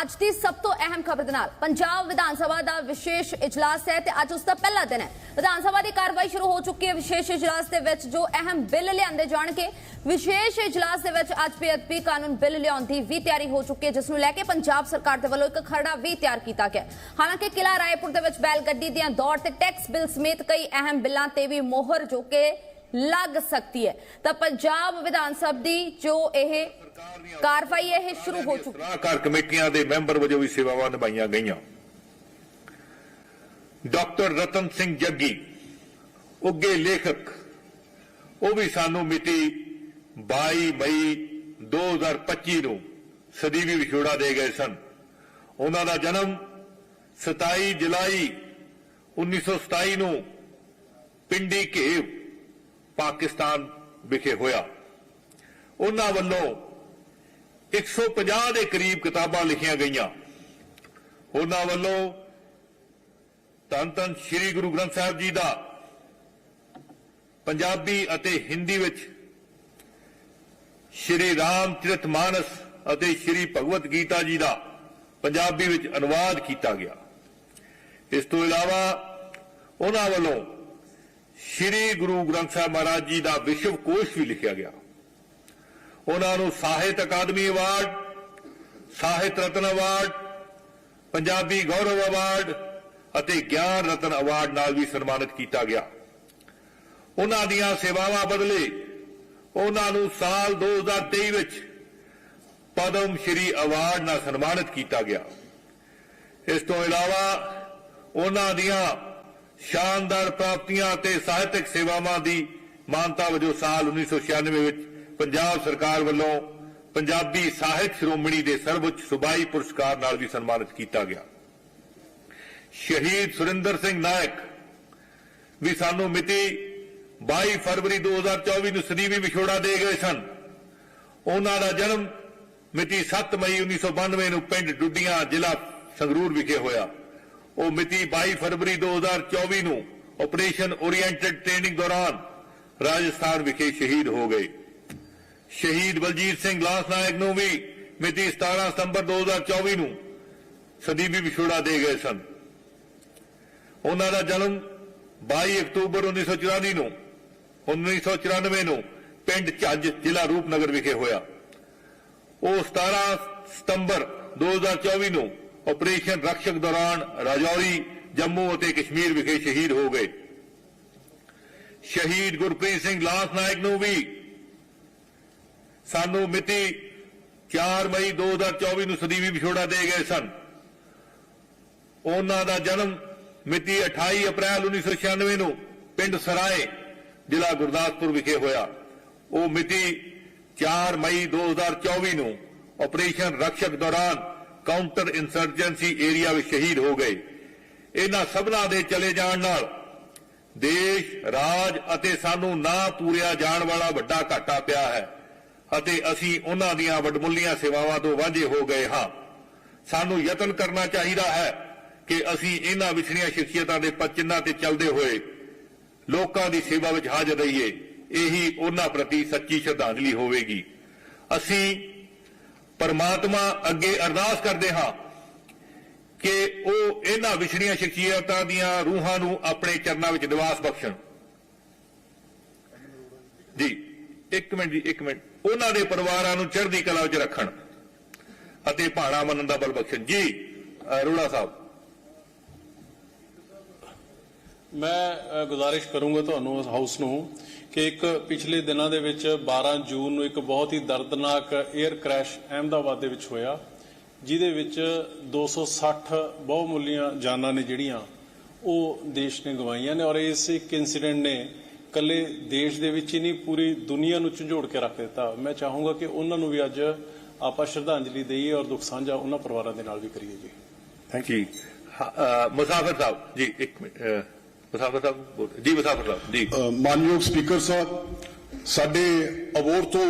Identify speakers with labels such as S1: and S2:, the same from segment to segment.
S1: ਅੱਜ ਦੀ ਸਭ ਤੋਂ ਅਹਿਮ ਖਬਰ ਦੇ ਨਾਲ ਪੰਜਾਬ ਵਿਧਾਨ ਸਭਾ ਦਾ ਵਿਸ਼ੇਸ਼ ਇਜਲਾਸ ਹੈ ਤੇ ਅੱਜ ਉਸ ਦਾ ਪਹਿਲਾ ਦਿਨ ਹੈ। ਵਿਧਾਨ ਸਭਾ ਦੀ ਕਾਰਵਾਈ ਸ਼ੁਰੂ ਹੋ ਚੁੱਕੀ ਹੈ। ਵਿਸ਼ੇਸ਼ ਇਜਲਾਸ ਦੇ ਵਿੱਚ ਜੋ ਅਹਿਮ ਬਿੱਲ ਲਿਆਂਦੇ ਜਾਣਗੇ, ਵਿਸ਼ੇਸ਼ ਇਜਲਾਸ ਦੇ ਵਿੱਚ ਅੱਜ ਬੇਅਦਬੀ ਕਾਨੂੰਨ ਬਿੱਲ ਲਿਆਉਣ ਦੀ ਵੀ ਤਿਆਰੀ ਹੋ ਚੁੱਕੀ ਹੈ, ਜਿਸ ਨੂੰ ਲੈ ਕੇ ਪੰਜਾਬ ਸਰਕਾਰ ਦੇ ਵੱਲੋਂ ਇੱਕ ਖਰੜਾ ਵੀ ਤਿਆਰ ਕੀਤਾ ਗਿਆ ਹਾਲਾਂਕਿ ਕਿਲਾ ਰਾਏਪੁਰ ਦੇ ਵਿੱਚ ਬੈਲ ਗੱਡੀ ਦੀਆਂ ਦੌੜ ਤੇ ਟੈਕਸ ਬਿੱਲ ਸਮੇਤ ਕਈ ਅਹਿਮ ਬਿੱਲਾਂ ਤੇ ਵੀ ਮੋਹਰ ਜੋ ਕਿ ਲੱਗ ਸਕਦੀ ਹੈ। ਤਾਂ ਪੰਜਾਬ ਵਿਧਾਨ ਸਭਾ ਦੀ ਜੋ ਇਹ ਕਾਰਵਾਈ ਇਹ ਸ਼ੁਰੂ ਹੋ ਚੁੱਕੀ ਹੈ
S2: ਸਲਾਹਕਾਰ ਕਮੇਟੀਆਂ ਦੇ ਮੈਂਬਰ ਵਜੋਂ ਵੀ ਸੇਵਾਵਾਂ ਨਿਭਾਈਆਂ ਗਈਆਂ। ਡਾਕਟਰ ਰਤਨ ਸਿੰਘ ਜੱਗੀ ਉੱਗੇ ਲੇਖਕ ਉਹ ਵੀ ਸਾਨੂੰ ਮਿਤੀ 22 ਮਈ 2025 ਨੂੰ ਸਦੀਵੀ ਵਿਛੋੜਾ ਦੇ ਗਏ ਸਨ। ਉਹਨਾਂ ਦਾ ਜਨਮ 27 ਜੁਲਾਈ 1927 ਨੂੰ ਪਿੰਡੀ ਘੇਵ ਪਾਕਿਸਤਾਨ ਵਿਖੇ ਹੋਇਆ। ਉਹਨਾਂ ਵੱਲੋਂ 150 ਦੇ ਕਰੀਬ ਕਿਤਾਬਾਂ ਲਿਖੀਆਂ ਗਈਆਂ। ਉਹਨਾਂ ਵੱਲੋਂ ਧੰਨ ਧੰਨ ਸ੍ਰੀ ਗੁਰੂ ਗ੍ਰੰਥ ਸਾਹਿਬ ਜੀ ਦਾ ਪੰਜਾਬੀ ਅਤੇ ਹਿੰਦੀ ਵਿੱਚ ਸ੍ਰੀ ਰਾਮ ਰਾਮਚਰਿਤ ਮਾਨਸ ਅਤੇ ਸ੍ਰੀ ਭਗਵਤ ਗੀਤਾ ਜੀ ਦਾ ਪੰਜਾਬੀ ਵਿੱਚ ਅਨੁਵਾਦ ਕੀਤਾ ਗਿਆ। ਇਸ ਤੋਂ ਇਲਾਵਾ ਉਹਨਾਂ ਵੱਲੋਂ ਸ੍ਰੀ ਗੁਰੂ ਗ੍ਰੰਥ ਸਾਹਿਬ ਮਹਾਰਾਜ ਜੀ ਦਾ ਵਿਸ਼ਵ ਕੋਸ਼ ਵੀ ਲਿਖਿਆ ਗਿਆ। ਉਹਨਾਂ ਨੂੰ Sahitya Akademi award, Sahit Ratan award, Punjabi Gaurav award ਅਤੇ ਗਿਆਨ ਰਤਨ ਅਵਾਰਡ ਨਾਲ ਵੀ ਸਨਮਾਨਿਤ ਕੀਤਾ ਗਿਆ। ਉਹਨਾਂ ਦੀਆਂ ਸੇਵਾਵਾਂ ਬਦਲੇ ਉਹਨਾਂ ਨੂੰ ਸਾਲ 2023 ਵਿੱਚ ਪਦਮ ਸ਼੍ਰੀ ਅਵਾਰਡ ਨਾਲ ਸਨਮਾਨਿਤ ਕੀਤਾ ਗਿਆ। ਇਸ ਤੋਂ ਇਲਾਵਾ ਉਹਨਾਂ ਦੀਆਂ ਸ਼ਾਨਦਾਰ ਪ੍ਰਾਪਤੀਆਂ ਅਤੇ ਸਾਹਿਤਕ ਸੇਵਾਵਾਂ ਦੀ ਮਾਨਤਾ ਵਜੋਂ ਸਾਲ 1996 ਵਿੱਚ ਪੰਜਾਬ ਸਰਕਾਰ ਵੱਲੋਂ ਪੰਜਾਬੀ ਸਾਹਿਤ ਸ਼੍ਰੋਮਣੀ ਦੇ ਸਰਵਉੱਚ ਸੁਬਾਈ ਪੁਰਸਕਾਰ ਨਾਲ ਵੀ ਸਨਮਾਨਿਤ ਕੀਤਾ ਗਿਆ। ਸ਼ਹੀਦ ਸੁਰਿੰਦਰ ਸਿੰਘ ਨਾਇਕ ਵੀ ਸਾਨੂੰ ਮਿਤੀ 22 ਫਰਵਰੀ 2024 ਨੂੰ ਸਦੀਵੀ ਵਿਛੋੜਾ ਦੇ ਗਏ ਸਨ। ਉਹਨਾਂ ਦਾ ਜਨਮ ਮਿਤੀ 7 ਮਈ 1992 ਨੂੰ ਪਿੰਡ ਡੁੱਡੀਆਂ ਜ਼ਿਲ੍ਹਾ ਸੰਗਰੂਰ ਵਿਖੇ ਹੋਇਆ। ਉਹ ਮਿਤੀ 22 ਫਰਵਰੀ 2024 ਨੂੰ ਆਪਰੇਸ਼ਨ ਓਰੀਐਂਟਡ ਟ੍ਰੇਨਿੰਗ ਦੌਰਾਨ ਰਾਜਸਥਾਨ ਵਿਖੇ ਸ਼ਹੀਦ ਹੋ ਗਏ। ਸ਼ਹੀਦ ਬਲਜੀਤ ਸਿੰਘ ਲਾਸ ਨਾਇਕ ਨੂੰ ਵੀ ਮਿਤੀ 17 ਸਤੰਬਰ 2024 ਨੂੰ ਸਦੀਵੀ ਵਿਛੋੜਾ ਦੇ ਗਏ ਸਨ। ਉਹਨਾਂ ਦਾ ਜਨਮ 22 ਅਕਤੂਬਰ 1994 ਨੂੰ 1994 ਨੂੰ ਪਿੰਡ ਝੱਜ ਜ਼ਿਲ੍ਹਾ ਰੂਪਨਗਰ ਵਿਖੇ ਹੋਇਆ। ਉਹ 17 ਸਤੰਬਰ 2024 ਨੂੰ ਆਪਰੇਸ਼ਨ ਰਕਸ਼ਕ ਦੌਰਾਨ ਰਾਜੌਰੀ ਜੰਮੂ ਅਤੇ ਕਸ਼ਮੀਰ ਵਿਖੇ ਸ਼ਹੀਦ ਹੋ ਗਏ। ਸ਼ਹੀਦ ਗੁਰਪ੍ਰੀਤ ਸਿੰਘ ਲਾਸ ਨਾਇਕ ਨੂੰ ਵੀ ਸਾਨੂੰ ਮਿਤੀ 4 ਮਈ 2024 ਨੂੰ ਸਦੀਵੀ ਵਿਛੋੜਾ ਦੇ ਗਏ ਸਨ। ਉਹਨਾਂ ਦਾ ਜਨਮ ਮਿਤੀ 28 ਅਪ੍ਰੈਲ 1996 ਨੂੰ ਪਿੰਡ ਸਰਾਏ, ਜ਼ਿਲ੍ਹਾ ਗੁਰਦਾਸਪੁਰ ਵਿਖੇ ਹੋਇਆ। ਉਹ ਮਿਤੀ 4 ਮਈ 2024 ਨੂੰ ਆਪਰੇਸ਼ਨ ਰਕਸ਼ਕ ਦੌਰਾਨ ਕਾਊਂਟਰ ਇਨਸਰਜੈਂਸੀ ਏਰੀਆ ਵਿੱਚ ਸ਼ਹੀਦ ਹੋ ਗਏ। ਇਹਨਾਂ ਸਭਨਾਂ ਦੇ ਚਲੇ ਜਾਣ ਨਾਲ ਦੇਸ਼, ਰਾਜ ਅਤੇ ਸਾਨੂੰ ਨਾ ਪੂਰਿਆ ਜਾਣ ਵਾਲਾ ਵੱਡਾ ਘਾਟਾ ਪਿਆ ਹੈ ਅਤੇ ਅਸੀਂ ਉਹਨਾਂ ਦੀਆਂ ਵਡਮੁੱਲੀਆਂ ਸੇਵਾਵਾਂ ਤੋਂ ਵਾਂਝੇ ਹੋ ਗਏ ਹਾਂ। ਸਾਨੂੰ ਯਤਨ ਕਰਨਾ ਚਾਹੀਦਾ ਹੈ ਕਿ ਅਸੀਂ ਇਹਨਾਂ ਵਿਛੜੀਆਂ ਸ਼ਖਸੀਅਤਾਂ ਦੇ ਪਚਿੰਨਾਂ ਤੇ ਚੱਲਦੇ ਹੋਏ ਲੋਕਾਂ ਦੀ ਸੇਵਾ ਵਿੱਚ ਹਾਜ਼ਰ ਰਹੀਏ। ਇਹੀ ਉਹਨਾਂ ਪ੍ਰਤੀ ਸੱਚੀ ਸ਼ਰਧਾਂਜਲੀ ਹੋਵੇਗੀ। ਅਸੀਂ ਪਰਮਾਤਮਾ ਅੱਗੇ ਅਰਦਾਸ ਕਰਦੇ ਹਾਂ ਕਿ ਉਹ ਇਹਨਾਂ ਵਿਛੜੀਆਂ ਸ਼ਖਸੀਅਤਾਂ ਦੀਆਂ ਰੂਹਾਂ ਨੂੰ ਆਪਣੇ ਚਰਨਾਂ ਵਿੱਚ ਨਿਵਾਸ ਬਖਸ਼ਣ। ਜੀ, ਇੱਕ ਮਿੰਟ ਜੀ, ਇੱਕ ਮਿੰਟ। ਉਹਨਾਂ ਦੇ ਪਰਿਵਾਰਾਂ ਨੂੰ ਚੜ੍ਹਦੀ ਕਲਾ ਵਿੱਚ ਰੱਖਣ ਅਤੇ ਭਾਣਾ ਮੰਨਣ ਦਾ ਬਲ ਬਖਸ਼ਣ। ਜੀ ਅਰੋੜਾ ਸਾਹਿਬ।
S3: ਮੈਂ ਗੁਜ਼ਾਰਿਸ਼ ਕਰੂੰਗਾ ਤੁਹਾਨੂੰ ਇਸ ਹਾਊਸ ਨੂੰ। ਕਿ ਇੱਕ ਪਿਛਲੇ ਦਿਨਾਂ ਦੇ ਵਿੱਚ 12 ਜੂਨ ਨੂੰ ਇੱਕ ਬਹੁਤ ਹੀ ਦਰਦਨਾਕ 에ਅਰ ਕ੍ਰੈਸ਼ ਅਹਿਮਦਾਬਾਦ ਦੇ ਵਿੱਚ ਹੋਇਆ, ਜਿਹਦੇ ਵਿੱਚ 260 ਬਹੁਮੁੱਲੀਆਂ ਜਾਨਾਂ ਨੇ ਜਿਹੜੀਆਂ ਉਹ ਦੇਸ਼ ਨੇ ਗਵਾਈਆਂ ਨੇ ਔਰ ਇਸ ਇੱਕ ਇਨਸੀਡੈਂਟ ਨੇ ਕੱਲੇ ਦੇਸ਼ ਦੇ ਵਿੱਚ ਹੀ ਨਹੀਂ, ਪੂਰੀ ਦੁਨੀਆ ਨੂੰ ਝੰਜੋੜ ਕੇ ਰੱਖ ਦਿੱਤਾ। ਮੈਂ ਚਾਹੂੰਗਾ ਕਿ ਉਹਨਾਂ ਨੂੰ ਵੀ ਅੱਜ ਆਪਾਂ ਸ਼ਰਧਾਂਜਲੀ ਦੇਈਏ ਔਰ ਦੁੱਖ ਸਾਂਝਾ ਉਹਨਾਂ ਪਰਿਵਾਰਾਂ ਦੇ ਨਾਲ ਵੀ ਕਰੀਏ ਜੀ।
S2: ਥੈਂਕ ਯੂ ਮੁਸਾਫਰ ਸਾਹਿਬ, ਜੀ, ਇੱਕ ਮਿੰਟ ਸਾਹਿਬ? ਜੀ ਸਾਹਿਬ ਜੀ।
S4: ਮਾਨਯੋਗ ਸਪੀਕਰ ਸਾਹਿਬ ਸਾਡੇ ਅਬੋਰ ਤੋਂ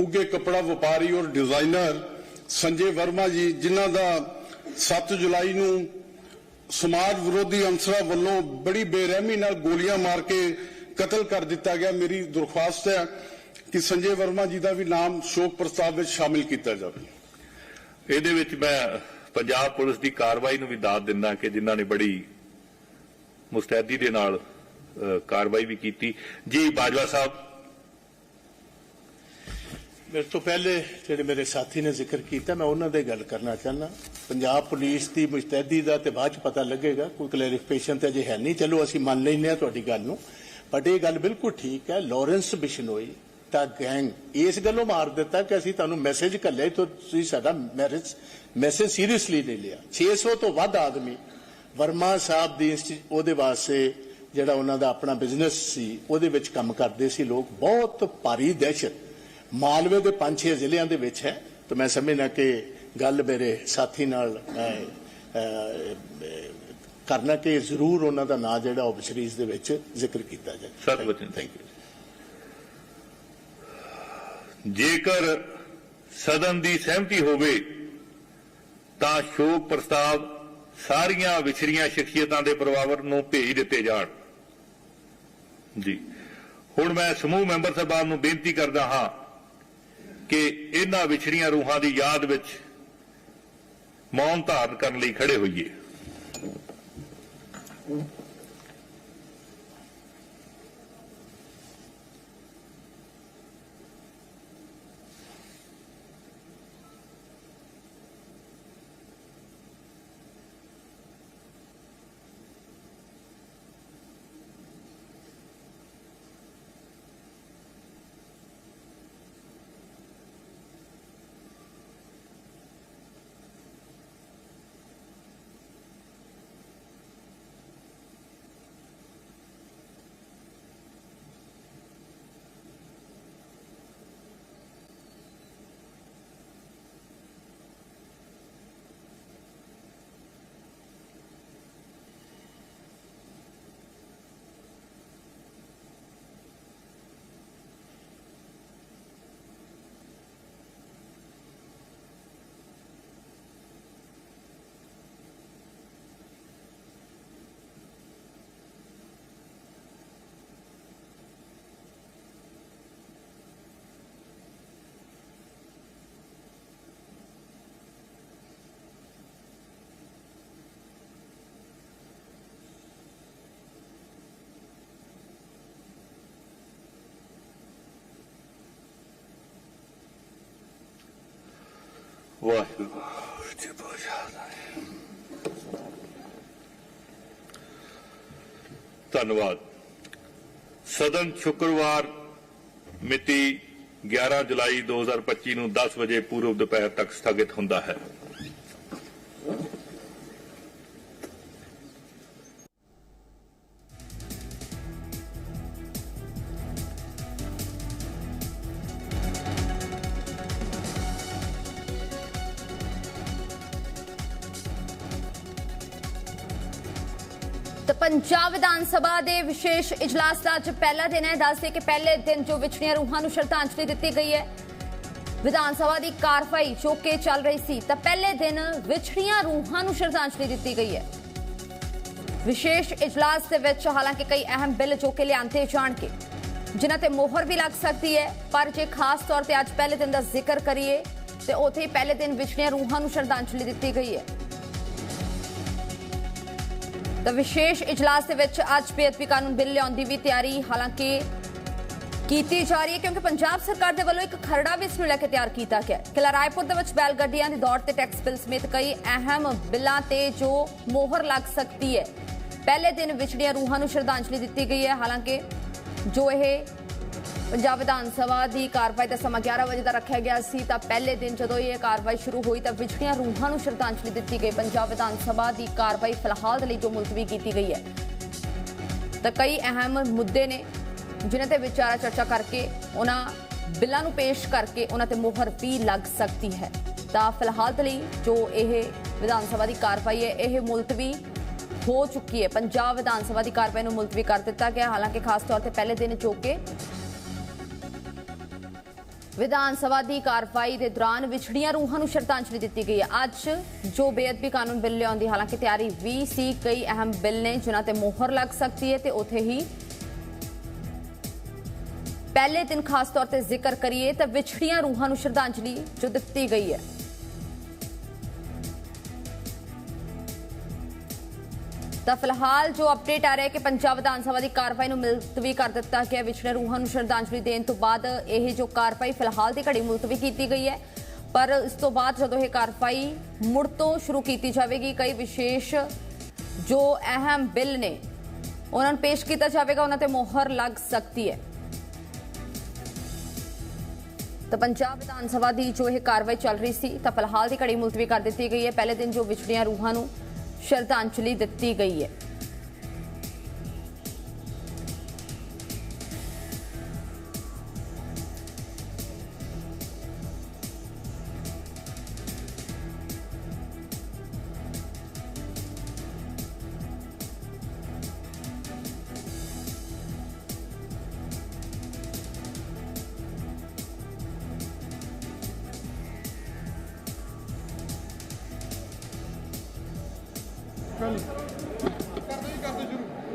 S4: ਉੱਗੇ ਕਪੜਾ ਵਪਾਰੀ ਔਰ ਡਿਜ਼ਾਈਨਰ ਸੰਜੇ ਵਰਮਾ ਜੀ ਜਿਨ੍ਹਾਂ ਦਾ 7 ਜੁਲਾਈ ਨੂੰ ਸਮਾਜ ਵਿਰੋਧੀ ਅੰਸਰਾਂ ਵੱਲੋਂ ਬੜੀ ਬੇਰਹਿਮੀ ਨਾਲ ਗੋਲੀਆਂ ਮਾਰ ਕੇ ਕਤਲ ਕਰ ਦਿੱਤਾ ਗਿਆ ਮੇਰੀ ਦਰਖਾਸਤ ਹੈ ਕਿ ਸੰਜੇ ਵਰਮਾ ਜੀ ਦਾ ਵੀ ਨਾਮ ਸ਼ੋਕ ਪ੍ਰਸਤਾਵ ਵਿੱਚ ਸ਼ਾਮਿਲ ਕੀਤਾ ਜਾਵੇ।
S2: ਇਹਦੇ ਵਿੱਚ ਮੈਂ ਪੰਜਾਬ ਪੁਲਿਸ ਦੀ ਕਾਰਵਾਈ ਨੂੰ ਵੀ ਦਾਦ ਦਿੰਦਾ ਕਿ ਜਿਨ੍ਹਾਂ ਨੇ ਬੜੀ ਮੁਸਤੈਦੀ ਦੇ ਨਾਲ ਕਾਰਵਾਈ ਵੀ ਕੀਤੀ। ਜੀ, ਬਾਜਵਾ ਸਾਹਿਬ।
S5: ਮੇਰੇ ਤੋਂ ਪਹਿਲੇ ਜਿਹੜੇ ਮੇਰੇ ਸਾਥੀ ਨੇ ਜ਼ਿਕਰ ਕੀਤਾ, ਮੈਂ ਉਹਨਾਂ ਦੇ ਗੱਲ ਕਰਨਾ ਚਾਹੁੰਦਾ। ਪੰਜਾਬ ਪੁਲਿਸ ਦੀ ਮੁਸਤੈਦੀ ਦਾ ਤੇ ਬਾਅਦ ਚ ਪਤਾ ਲੱਗੇਗਾ। ਕੋਈ ਕਲੈਰੀਫਿਕੇਸ਼ਨ ਤੇ ਅਜੇ ਹੈ ਨਹੀਂ। ਚਲੋ, ਅਸੀਂ ਮੰਨ ਲੈਂਦੇ ਹਾਂ ਤੁਹਾਡੀ ਗੱਲ ਨੂੰ। ਬਟ ਇਹ ਗੱਲ ਬਿਲਕੁਲ ਠੀਕ ਹੈ। ਲਾਰੈਂਸ ਬਿਸ਼ਨੋਈ ਤਾਂ ਗੈਂਗ ਇਸ ਗੱਲੋਂ ਮਾਰ ਦਿੱਤਾ ਕਿ ਅਸੀਂ ਤੁਹਾਨੂੰ ਮੈਸੇਜ ਕੱਲੇ ਤੋਂ ਤੁਸੀਂ ਸਾਡਾ ਮੈਰਿਜ ਮੈਸੇਜ ਸੀਰੀਅਸਲੀ ਨਹੀਂ ਲਿਆ। 600 ਤੋਂ ਵੱਧ ਆਦਮੀ ਵਰਮਾ ਸਾਹਿਬ ਦੀ ਉਹਦੇ ਵਾਸਤੇ ਜਿਹੜਾ ਉਹਨਾਂ ਦਾ ਆਪਣਾ ਬਿਜ਼ਨਸ ਸੀ ਉਹਦੇ ਵਿੱਚ ਕੰਮ ਕਰਦੇ ਸੀ ਲੋਕ ਬਹੁਤ ਭਾਰੀ ਦਹਿਸ਼ਤ। ਮਾਲਵੇ ਦੇ ਪੰਜ ਛੇ ਜ਼ਿਲ੍ਹਿਆਂ ਦੇ ਵਿੱਚ ਹੈ ਤਾਂ ਮੈਂ ਸਮਝਣਾ ਕਿ ਗੱਲ ਮੇਰੇ ਸਾਥੀ ਨਾਲ ਕਰਨਾ ਕਿ ਜ਼ਰੂਰ ਉਹਨਾਂ ਦਾ ਨਾਂ ਜਿਹੜਾ ਉਹ ਸੀਰੀਜ਼ ਦੇ ਵਿੱਚ ਜ਼ਿਕਰ ਕੀਤਾ ਜਾਏ।
S2: ਸਰ ਬਚਨ ਥੈਂਕ ਯੂ ਜੇਕਰ ਸਦਨ ਦੀ ਸਹਿਮਤੀ ਹੋਵੇ ਤਾਂ ਸ਼ੋਕ ਪ੍ਰਸਤਾਵ ਸਾਰੀਆਂ ਵਿਛੜੀਆਂ ਸ਼ਖਸੀਅਤਾਂ ਦੇ ਪਰਿਵਾਰ ਨੂੰ ਭੇਜ ਦਿੱਤੇ ਜਾਣ। ਜੀ। ਹੁਣ ਮੈਂ ਸਮੂਹ ਮੈਂਬਰ ਸਾਹਿਬਾਨ ਨੂੰ ਬੇਨਤੀ ਕਰਦਾ ਹਾਂ ਕਿ ਇਹਨਾਂ ਵਿਛੜੀਆਂ ਰੂਹਾਂ ਦੀ ਯਾਦ ਵਿੱਚ ਮੌਨ ਧਾਰਨ ਕਰਨ ਲਈ ਖੜੇ ਹੋਈਏ। ਵਾਹਿਗੁਰੂ ਜੀ ਧੰਨਵਾਦ। ਸਦਨ ਸ਼ੁੱਕਰਵਾਰ ਮਿਤੀ 11 ਜੁਲਾਈ 2025 ਨੂੰ 10 ਵਜੇ ਪੂਰਵ ਦੁਪਹਿਰ ਤੱਕ ਸਥਗਿਤ ਹੁੰਦਾ ਹੈ।
S1: ਪੰਜਾਬ ਵਿਧਾਨ ਸਭਾ ਦੇ ਵਿਸ਼ੇਸ਼ ਇਜਲਾਸ ਦਾ ਅੱਜ ਪਹਿਲਾ ਦਿਨ ਹੈ। ਦੱਸਦੇ ਕਿ ਪਹਿਲੇ ਦਿਨ ਜੋ ਵਿਛੜੀਆਂ ਰੂਹਾਂ ਨੂੰ ਸ਼ਰਧਾਂਜਲੀ ਦਿੱਤੀ ਗਈ ਹੈ। ਵਿਧਾਨ ਸਭਾ ਦੀ ਕਾਰਵਾਈ ਜੋ ਕਿ ਚੱਲ ਰਹੀ ਸੀ, ਤਾਂ ਪਹਿਲੇ ਦਿਨ ਵਿਛੜੀਆਂ ਰੂਹਾਂ ਨੂੰ ਸ਼ਰਧਾਂਜਲੀ ਦਿੱਤੀ ਗਈ ਹੈ। ਵਿਸ਼ੇਸ਼ ਇਜਲਾਸ ਦੇ ਵਿੱਚ ਹਾਲਾਂਕਿ ਕਈ ਅਹਿਮ ਬਿੱਲ ਜੋ ਕਿ ਲਿਆਂਦੇ ਜਾਣਗੇ, ਜਿਨ੍ਹਾਂ ਤੇ ਮੋਹਰ ਵੀ ਲੱਗ ਸਕਦੀ ਹੈ। ਪਰ ਜੇ ਖਾਸ ਤੌਰ ਤੇ ਅੱਜ ਪਹਿਲੇ ਦਿਨ ਦਾ ਜ਼ਿਕਰ ਕਰੀਏ, ਤੇ ਉੱਥੇ ਹੀ ਪਹਿਲੇ ਦਿਨ ਵਿਛੜੀਆਂ ਰੂਹਾਂ ਨੂੰ ਸ਼ਰਧਾਂਜਲੀ ਦਿੱਤੀ ਗਈ ਹੈ। ਤਾਂ ਵਿਸ਼ੇਸ਼ ਇਜਲਾਸ ਦੇ ਵਿੱਚ ਅੱਜ ਬੇਅਦਬੀ ਕਾਨੂੰਨ ਬਿੱਲ ਲਿਆਉਣ ਦੀ ਵੀ ਤਿਆਰੀ, ਹਾਲਾਂਕਿ ਕੀਤੀ ਜਾ ਰਹੀ ਹੈ ਕਿਉਂਕਿ ਪੰਜਾਬ ਸਰਕਾਰ ਦੇ ਵੱਲੋਂ ਇੱਕ ਖਰੜਾ ਵੀ ਇਸ ਨੂੰ ਲੈ ਕੇ ਤਿਆਰ ਕੀਤਾ ਗਿਆ ਹੈ। ਕਿਲਾ ਰਾਏਪੁਰ ਦੇ ਵਿੱਚ ਬੈਲ ਗੱਡੀਆਂ ਦੀ ਦੌੜ ਤੇ ਟੈਕਸ ਬਿੱਲ ਸਮੇਤ ਕਈ ਅਹਿਮ ਬਿੱਲਾਂ ਤੇ ਜੋ ਮੋਹਰ ਲੱਗ ਸਕਦੀ ਹੈ। ਪਹਿਲੇ ਦਿਨ ਵਿਛੜੀਆਂ ਰੂਹਾਂ ਨੂੰ ਸ਼ਰਧਾਂਜਲੀ ਦਿੱਤੀ ਗਈ ਹੈ, ਹਾਲਾਂਕਿ ਜੋ ਇਹ ਪੰਜਾਬ ਵਿਧਾਨ ਸਭਾ ਦੀ ਕਾਰਵਾਈ ਦਾ ਸਮਾਂ 11 ਵਜੇ ਦਾ ਰੱਖਿਆ ਗਿਆ ਸੀ, ਤਾਂ ਪਹਿਲੇ ਦਿਨ ਜਦੋਂ ਇਹ ਕਾਰਵਾਈ ਸ਼ੁਰੂ ਹੋਈ ਤਾਂ ਵਿਛੜੀਆਂ ਰੂਹਾਂ ਨੂੰ ਸ਼ਰਧਾਂਜਲੀ ਦਿੱਤੀ ਗਈ। ਪੰਜਾਬ ਵਿਧਾਨ ਸਭਾ ਦੀ ਕਾਰਵਾਈ ਫਿਲਹਾਲ ਦੇ ਲਈ ਜੋ ਮੁਲਤਵੀ ਕੀਤੀ ਗਈ ਹੈ। ਤਾਂ ਕਈ ਅਹਿਮ ਮੁੱਦੇ ਨੇ, ਜਿਨ੍ਹਾਂ ਤੇ ਵਿਚਾਰਾ ਚਰਚਾ ਕਰਕੇ, ਉਹਨਾਂ ਬਿੱਲਾਂ ਨੂੰ ਪੇਸ਼ ਕਰਕੇ ਉਹਨਾਂ ਤੇ ਮੋਹਰ ਵੀ ਲੱਗ ਸਕਦੀ ਹੈ। ਤਾਂ ਫਿਲਹਾਲ ਦੇ ਲਈ ਜੋ ਇਹ ਵਿਧਾਨ ਸਭਾ ਦੀ ਕਾਰਵਾਈ ਹੈ, ਇਹ ਮੁਲਤਵੀ ਹੋ ਚੁੱਕੀ ਹੈ। ਪੰਜਾਬ ਵਿਧਾਨ ਸਭਾ ਦੀ ਕਾਰਵਾਈ ਨੂੰ ਮੁਲਤਵੀ ਕਰ ਦਿੱਤਾ ਗਿਆ। ਹਾਲਾਂਕਿ ਖਾਸ ਤੌਰ ਤੇ ਪਹਿਲੇ ਦਿਨ ਜੋ ਕਿ ਵਿਧਾਨ ਸਭਾ ਦੀ ਕਾਰਵਾਈ ਦੇ ਦੌਰਾਨ ਵਿਛੜੀਆਂ ਰੂਹਾਂ ਨੂੰ ਸ਼ਰਧਾਂਜਲੀ ਦਿੱਤੀ ਗਈ ਹੈ। ਅੱਜ ਜੋ ਬੇਅਦਬੀ ਕਾਨੂੰਨ ਬਿੱਲ ਲਿਆਉਣ ਦੀ ਹਾਲਾਂਕਿ ਤਿਆਰੀ ਵੀ ਸੀ, ਕਈ ਅਹਿਮ ਬਿੱਲ ਨੇ ਜਿਨ੍ਹਾਂ ਤੇ ਮੋਹਰ ਲੱਗ ਸਕਦੀ ਹੈ ਤੇ ਉੱਥੇ ਹੀ ਪਹਿਲੇ ਦਿਨ ਖਾਸ ਤੌਰ ਤੇ ਜ਼ਿਕਰ ਕਰੀਏ ਤਾਂ ਵਿਛੜੀਆਂ ਰੂਹਾਂ ਨੂੰ ਸ਼ਰਧਾਂਜਲੀ ਜੋ ਦਿੱਤੀ ਗਈ ਹੈ। ਤਾਂ ਫਿਲਹਾਲ ਜੋ ਅਪਡੇਟ ਆ ਰਿਹਾ ਹੈ ਕਿ ਪੰਜਾਬ ਵਿਧਾਨ ਸਭਾ ਦੀ ਕਾਰਵਾਈ ਨੂੰ ਮੁਲਤਵੀ ਕਰ ਦਿੱਤਾ ਗਿਆ ਵਿਛੜੇ ਰੂਹਾਂ ਨੂੰ ਸ਼ਰਧਾਂਜਲੀ ਦੇਣ ਤੋਂ ਬਾਅਦ ਇਹ ਜੋ ਕਾਰਵਾਈ ਫਿਲਹਾਲ ਦੀ ਘੜੀ ਮੁਲਤਵੀ ਕੀਤੀ ਗਈ ਹੈ। ਪਰ ਇਸ ਤੋਂ ਬਾਅਦ ਜਦੋਂ ਇਹ ਕਾਰਵਾਈ ਮੁੜ ਤੋਂ ਸ਼ੁਰੂ ਕੀਤੀ ਜਾਵੇਗੀ, ਕਈ ਵਿਸ਼ੇਸ਼ ਜੋ ਅਹਿਮ ਬਿੱਲ ਨੇ, ਉਹਨਾਂ ਨੂੰ ਪੇਸ਼ ਕੀਤਾ ਜਾਵੇਗਾ, ਉਹਨਾਂ ਤੇ ਮੋਹਰ ਲੱਗ ਸਕਦੀ ਹੈ। ਤਾਂ ਪੰਜਾਬ ਵਿਧਾਨ ਸਭਾ ਦੀ ਜੋ ਇਹ ਕਾਰਵਾਈ ਚੱਲ ਰਹੀ ਸੀ, ਤਾਂ ਫਿਲਹਾਲ ਦੀ ਘੜੀ ਮੁਲਤਵੀ ਕਰ ਦਿੱਤੀ ਗਈ ਹੈ। ਪਹਿਲੇ ਦਿਨ ਜੋ ਵਿਛੜੀਆਂ ਰੂਹਾਂ ਨੂੰ ਸ਼ਰਧਾਂਜਲੀ ਦਿੱਤੀ ਗਈ ਹੈ।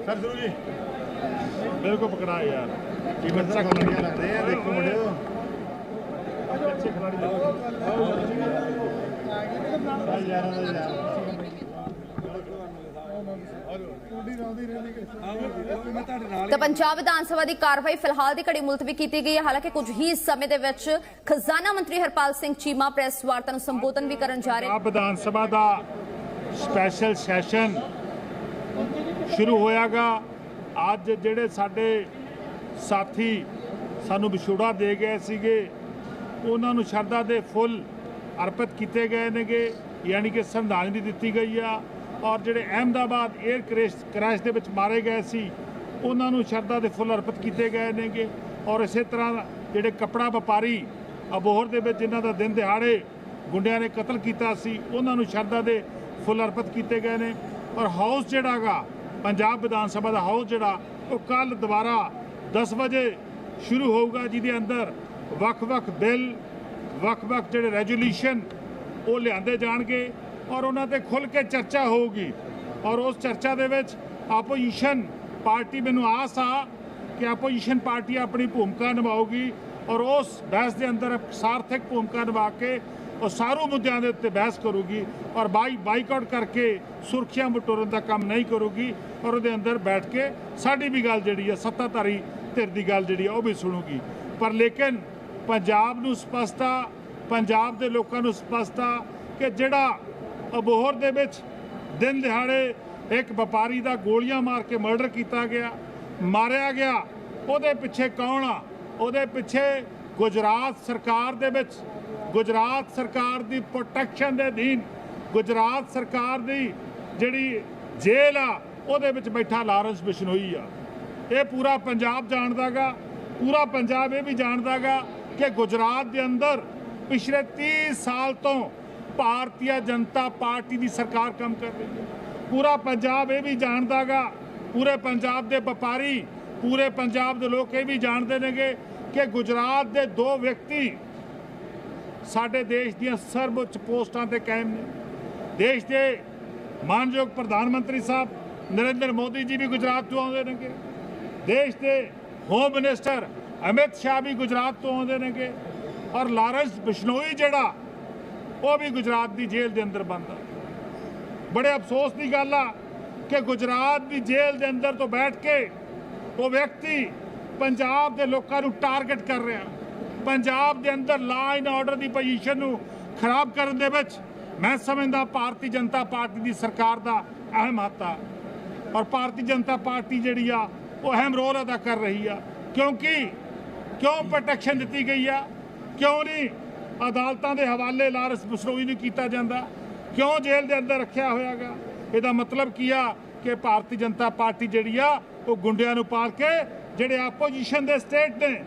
S6: ਸਰ ਸ਼ੁਰੂ ਜੀ। ਮੇਰੇ ਕੋ ਪਕੜਾ ਯਾਰ। ਇਹ ਬੱਚਾ ਖਿਲਾੜੀ ਲੱਗਦੇ ਆ ਦੇਖੋ ਮੁੰਡਿਓ ਅੱਛੇ ਖਿਲਾੜੀ ਲੱਗਦੇ ਸਾਈ ਯਾਰਾਂ ਦਾ ਯਾਰ।
S1: ਤਾਂ ਪੰਜਾਬ ਵਿਧਾਨ ਸਭਾ ਦੀ ਕਾਰਵਾਈ ਫਿਲਹਾਲ ਦੀ ਘੜੀ ਮੁਲਤਵੀ ਕੀਤੀ ਗਈ ਹੈ। ਹਾਲਾਂਕਿ ਕੁਝ ਹੀ ਸਮੇਂ ਦੇ ਵਿੱਚ ਖਜ਼ਾਨਾ ਮੰਤਰੀ ਹਰਪਾਲ ਸਿੰਘ ਚੀਮਾ ਪ੍ਰੈਸ ਵਾਰਤਾ ਨੂੰ ਸੰਬੋਧਨ ਵੀ ਕਰਨ ਜਾ ਰਹੇ
S6: ਆਪ ਵਿਧਾਨ ਸਭਾ ਦਾ ਸਪੈਸ਼ਲ ਸੈਸ਼ਨ ਸ਼ੁਰੂ ਹੋਇਆਗਾ। ਅੱਜ ਜਿਹੜੇ ਸਾਡੇ ਸਾਥੀ ਸਾਨੂੰ ਵਿਛੋੜਾ ਦੇ ਗਏ ਸੀਗੇ, ਉਹਨਾਂ ਨੂੰ ਸ਼ਰਧਾ ਦੇ ਫੁੱਲ ਅਰਪਿਤ ਕੀਤੇ ਗਏ ਨੇਗੇ, ਯਾਨੀ ਕਿ ਸੰਵਿਧਾਨ ਦੀ ਦਿੱਤੀ ਗਈ ਆ। ਔਰ ਜਿਹੜੇ ਅਹਿਮਦਾਬਾਦ 에ਅਰ ਕ੍ਰੈਸ਼ ਕ੍ਰੈਸ਼ ਦੇ ਵਿੱਚ ਮਾਰੇ ਗਏ ਸੀ, ਉਹਨਾਂ ਨੂੰ ਸ਼ਰਧਾ ਦੇ ਫੁੱਲ ਅਰਪਿਤ ਕੀਤੇ ਗਏ ਨੇਗੇ। ਔਰ ਇਸੇ ਤਰ੍ਹਾਂ ਜਿਹੜੇ ਕੱਪੜਾ ਵਪਾਰੀ ਅਬੋਹਰ ਦੇ ਵਿੱਚ ਜਿਨ੍ਹਾਂ ਦਾ ਦਿਨ ਦਿਹਾੜੇ ਗੁੰਡਿਆਂ ਨੇ ਕਤਲ ਕੀਤਾ ਸੀ, ਉਹਨਾਂ ਨੂੰ ਸ਼ਰਧਾ ਦੇ ਫੁੱਲ ਅਰਪਿਤ ਕੀਤੇ ਗਏ ਨੇ ਔਰ ਹਾਊਸ ਜਿਹੜਾਗਾ ਪੰਜਾਬ ਵਿਧਾਨ ਸਭਾ ਦਾ ਹਾਊਸ ਜਿਹੜਾ ਉਹ ਕੱਲ ਦੁਬਾਰਾ 10 ਵਜੇ ਸ਼ੁਰੂ ਹੋਊਗਾ, ਜਿਹਦੇ ਅੰਦਰ ਵੱਖ-ਵੱਖ ਬਿੱਲ ਵੱਖ-ਵੱਖ ਜਿਹੜੇ ਰੈਜੂਲੇਸ਼ਨ ਉਹ ਲਿਆਂਦੇ ਜਾਣਗੇ ਔਰ ਉਹਨਾਂ ਤੇ ਖੁੱਲ ਕੇ ਚਰਚਾ ਹੋਊਗੀ। ਔਰ ਉਸ ਚਰਚਾ ਦੇ ਵਿੱਚ ਆਪੋਜੀਸ਼ਨ ਪਾਰਟੀ ਮੈਨੂੰ ਆਸ ਆ ਕਿ ਆਪੋਜੀਸ਼ਨ ਪਾਰਟੀ ਆਪਣੀ ਭੂਮਿਕਾ ਨਿਭਾਊਗੀ ਔਰ ਉਸ ਬਹਿਸ ਦੇ ਅੰਦਰ ਸਾਰਥਕ ਭੂਮਿਕਾ ਨਿਭਾ ਕੇ ਉਹ ਸਾਰੂ ਮੁੱਦਿਆਂ ਦੇ ਉੱਤੇ ਬਹਿਸ ਕਰੂਗੀ ਔਰ ਬਾਈ ਬਾਈਕਾਟ ਕਰਕੇ ਸੁਰੱਖਿਆ ਮਟੋਰਨ ਦਾ ਕੰਮ ਨਹੀਂ ਕਰੂਗੀ ਔਰ ਉਹਦੇ ਅੰਦਰ ਬੈਠ ਕੇ ਸਾਡੀ ਵੀ ਗੱਲ ਜਿਹੜੀ ਹੈ ਸੱਤਾਧਾਰੀ ਧਿਰ ਦੀ ਗੱਲ ਜਿਹੜੀ ਹੈ ਉਹ ਵੀ ਸੁਣੂਗੀ। ਪਰ ਲੇਕਿਨ ਪੰਜਾਬ ਨੂੰ ਸਪਸ਼ਟਾ ਪੰਜਾਬ ਦੇ ਲੋਕਾਂ ਨੂੰ ਸਪਸ਼ਟਾ ਕਿ ਜਿਹੜਾ ਅਬੋਹਰ ਦੇ ਵਿੱਚ ਦਿਨ ਦਿਹਾੜੇ ਇੱਕ ਵਪਾਰੀ ਦਾ ਗੋਲੀਆਂ ਮਾਰ ਕੇ ਮਰਡਰ ਕੀਤਾ ਗਿਆ, ਮਾਰਿਆ ਗਿਆ, ਉਹਦੇ ਪਿੱਛੇ ਕੌਣ ਆ? ਉਹਦੇ ਪਿੱਛੇ ਗੁਜਰਾਤ ਸਰਕਾਰ ਦੇ ਵਿੱਚ ਗੁਜਰਾਤ ਸਰਕਾਰ ਦੀ ਪ੍ਰੋਟੈਕਸ਼ਨ ਦੇ ਅਧੀਨ ਗੁਜਰਾਤ ਸਰਕਾਰ ਦੀ ਜਿਹੜੀ ਜੇਲ੍ਹ ਆ, ਉਹਦੇ ਵਿੱਚ ਬੈਠਾ ਲਾਰੈਂਸ ਬਿਸ਼ਨੋਈ ਆ। ਇਹ ਪੂਰਾ ਪੰਜਾਬ ਜਾਣਦਾਗਾ, ਪੂਰਾ ਪੰਜਾਬ ਇਹ ਵੀ ਜਾਣਦਾਗਾ ਕਿ ਗੁਜਰਾਤ ਦੇ ਅੰਦਰ ਪਿਛਲੇ 30 ਸਾਲ ਤੋਂ ਭਾਰਤੀ ਜਨਤਾ ਪਾਰਟੀ ਦੀ ਸਰਕਾਰ ਕੰਮ ਕਰ ਰਹੀ ਹੈ। ਪੂਰਾ ਪੰਜਾਬ ਇਹ ਵੀ ਜਾਣਦਾਗਾ, ਪੂਰੇ ਪੰਜਾਬ ਦੇ ਵਪਾਰੀ, ਪੂਰੇ ਪੰਜਾਬ ਦੇ ਲੋਕ ਇਹ ਵੀ ਜਾਣਦੇ ਨੇਗੇ ਕਿ ਗੁਜਰਾਤ ਦੇ ਦੋ ਵਿਅਕਤੀ ਸਾਡੇ ਦੇਸ਼ ਦੀਆਂ ਸਰਵਉੱਚ ਪੋਸਟਾਂ ਤੇ ਕਾਇਮ ਨੇ। ਦੇਸ਼ ਦੇ ਮਾਨਯੋਗ ਪ੍ਰਧਾਨ ਮੰਤਰੀ ਸਾਹਿਬ ਨਰਿੰਦਰ ਮੋਦੀ ਜੀ ਵੀ ਗੁਜਰਾਤ ਤੋਂ ਆਉਂਦੇ ਨੇਗੇ। ਦੇਸ਼ ਦੇ ਹੋਮ ਮਿਨਿਸਟਰ ਅਮਿਤ ਸ਼ਾਹ ਵੀ ਗੁਜਰਾਤ ਤੋਂ ਆਉਂਦੇ ਨੇਗੇ। ਔਰ ਲਾਰੈਂਸ ਬਿਸ਼ਨੋਈ ਜਿਹੜਾ, ਉਹ ਵੀ ਗੁਜਰਾਤ ਦੀ ਜੇਲ੍ਹ ਦੇ ਅੰਦਰ ਬੰਦ ਆ। ਬੜੇ ਅਫਸੋਸ ਦੀ ਗੱਲ ਆ ਕਿ ਗੁਜਰਾਤ ਦੀ ਜੇਲ੍ਹ ਦੇ ਅੰਦਰ ਤੋਂ ਬੈਠ ਕੇ ਉਹ ਵਿਅਕਤੀ ਪੰਜਾਬ ਦੇ ਲੋਕਾਂ ਨੂੰ ਟਾਰਗੇਟ ਕਰ ਰਿਹਾ। ਪੰਜਾਬ ਦੇ ਅੰਦਰ ਲਾ ਐਂਡ ਆਰਡਰ ਦੀ ਪੋਜੀਸ਼ਨ ਨੂੰ ਖਰਾਬ ਕਰਨ ਦੇ ਵਿੱਚ ਮੈਂ ਸਮਝਦਾ ਭਾਰਤੀ ਜਨਤਾ ਪਾਰਟੀ ਦੀ ਸਰਕਾਰ ਦਾ ਅਹਿਮ ਹੱਥ ਆ। ਔਰ ਭਾਰਤੀ ਜਨਤਾ ਪਾਰਟੀ ਜਿਹੜੀ ਆ, ਉਹ ਅਹਿਮ ਰੋਲ ਅਦਾ ਕਰ ਰਹੀ ਆ। ਕਿਉਂਕਿ ਕਿਉਂ ਪ੍ਰੋਟੈਕਸ਼ਨ ਦਿੱਤੀ ਗਈ ਆ? ਕਿਉਂ ਨਹੀਂ ਅਦਾਲਤਾਂ ਦੇ ਹਵਾਲੇ ਲਾਰਸ ਬਸਰੋਈ ਨੂੰ ਕੀਤਾ ਜਾਂਦਾ? ਕਿਉਂ ਜੇਲ੍ਹ ਦੇ ਅੰਦਰ ਰੱਖਿਆ ਹੋਇਆਗਾ? ਇਹਦਾ ਮਤਲਬ ਕੀ ਆ ਕਿ ਭਾਰਤੀ ਜਨਤਾ ਪਾਰਟੀ ਜਿਹੜੀ ਆ, ਉਹ ਗੁੰਡਿਆਂ ਨੂੰ ਪਾਲ ਕੇ ਜਿਹੜੇ ਆਪੋਜੀਸ਼ਨ ਦੇ ਸਟੇਟ ਨੇ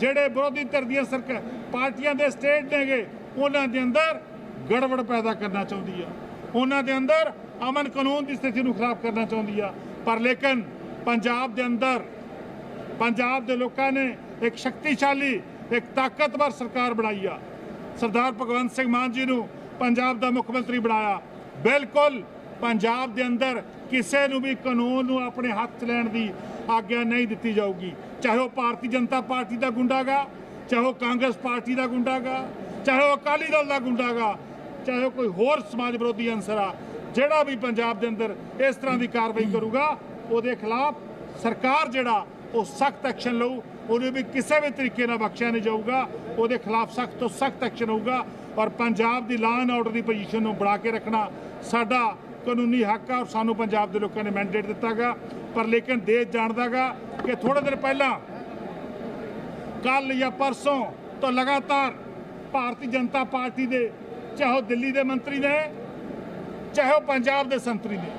S6: ਜਿਹੜੇ ਵਿਰੋਧੀ ਧਿਰ ਦੀਆਂ ਸਰਕਾਰ ਪਾਰਟੀਆਂ ਦੇ ਸਟੇਟ ਨੇਗੇ, ਉਹਨਾਂ ਦੇ ਅੰਦਰ ਗੜਬੜ ਪੈਦਾ ਕਰਨਾ ਚਾਹੁੰਦੀ ਆ। ਉਹਨਾਂ ਦੇ ਅੰਦਰ ਅਮਨ ਕਾਨੂੰਨ ਦੀ ਸਥਿਤੀ ਨੂੰ ਖਰਾਬ ਕਰਨਾ ਚਾਹੁੰਦੀ ਆ। ਪਰ ਲੇਕਿਨ ਪੰਜਾਬ ਦੇ ਅੰਦਰ, ਪੰਜਾਬ ਦੇ ਲੋਕਾਂ ਨੇ ਇੱਕ ਸ਼ਕਤੀਸ਼ਾਲੀ, ਇੱਕ ਤਾਕਤਵਰ ਸਰਕਾਰ ਬਣਾਈ ਆ। ਸਰਦਾਰ ਭਗਵੰਤ ਸਿੰਘ ਮਾਨ ਜੀ ਨੂੰ ਪੰਜਾਬ ਦਾ ਮੁੱਖ ਮੰਤਰੀ ਬਣਾਇਆ। ਬਿਲਕੁਲ ਪੰਜਾਬ ਦੇ ਅੰਦਰ ਕਿਸੇ ਨੂੰ ਵੀ ਕਾਨੂੰਨ ਨੂੰ ਆਪਣੇ ਹੱਥ 'ਚ ਲੈਣ ਦੀ ਆਗਿਆ ਨਹੀਂ ਦਿੱਤੀ ਜਾਊਗੀ। ਚਾਹੇ ਉਹ ਭਾਰਤੀ ਜਨਤਾ ਪਾਰਟੀ ਦਾ ਗੁੰਡਾਗਾ, ਚਾਹੇ ਉਹ ਕਾਂਗਰਸ ਪਾਰਟੀ ਦਾ ਗੁੰਡਾਗਾ, ਚਾਹੇ ਉਹ ਅਕਾਲੀ ਦਲ ਦਾ ਗੁੰਡਾਗਾ, ਚਾਹੇ ਉਹ ਕੋਈ ਹੋਰ ਸਮਾਜ ਵਿਰੋਧੀ ਅੰਸਰ ਆ, ਜਿਹੜਾ ਵੀ ਪੰਜਾਬ ਦੇ ਅੰਦਰ ਇਸ ਤਰ੍ਹਾਂ ਦੀ ਕਾਰਵਾਈ ਕਰੂਗਾ, ਉਹਦੇ ਖਿਲਾਫ ਸਰਕਾਰ ਜਿਹੜਾ, ਉਹ ਸਖਤ ਐਕਸ਼ਨ ਲਊ, ਉਹਨੂੰ ਵੀ ਕਿਸੇ ਵੀ ਤਰੀਕੇ ਨਾਲ ਬਖਸ਼ਿਆ ਨਹੀਂ ਜਾਊਗਾ, ਉਹਦੇ ਖਿਲਾਫ ਸਖਤ ਤੋਂ ਸਖਤ ਐਕਸ਼ਨ ਹੋਊਗਾ ਔਰ ਪੰਜਾਬ ਦੀ ਲਾਅ ਐਂਡ ਆਰਡਰ ਦੀ ਪੋਜੀਸ਼ਨ ਨੂੰ ਬਣਾ ਕੇ ਰੱਖਣਾ ਸਾਡਾ ਕਾਨੂੰਨੀ ਹੱਕ ਆ ਔਰ ਸਾਨੂੰ ਪੰਜਾਬ ਦੇ ਲੋਕਾਂ ਨੇ ਮੈਂਡੇਟ ਦਿੱਤਾਗਾ ਪਰ ਲੇਕਿਨ ਦੇਸ਼ ਜਾਣਦਾਗਾ ਕਿ ਥੋੜੇ ਦਿਨ ਪਹਿਲਾਂ ਕੱਲ ਜਾਂ ਪਰਸੋਂ ਤੋਂ ਲਗਾਤਾਰ ਭਾਰਤੀ ਜਨਤਾ ਪਾਰਟੀ ਦੇ, ਚਾਹੇ ਉਹ ਦਿੱਲੀ ਦੇ ਮੰਤਰੀ ਨੇ, ਚਾਹੇ ਉਹ ਪੰਜਾਬ ਦੇ ਸੰਤਰੀ ਨੇ,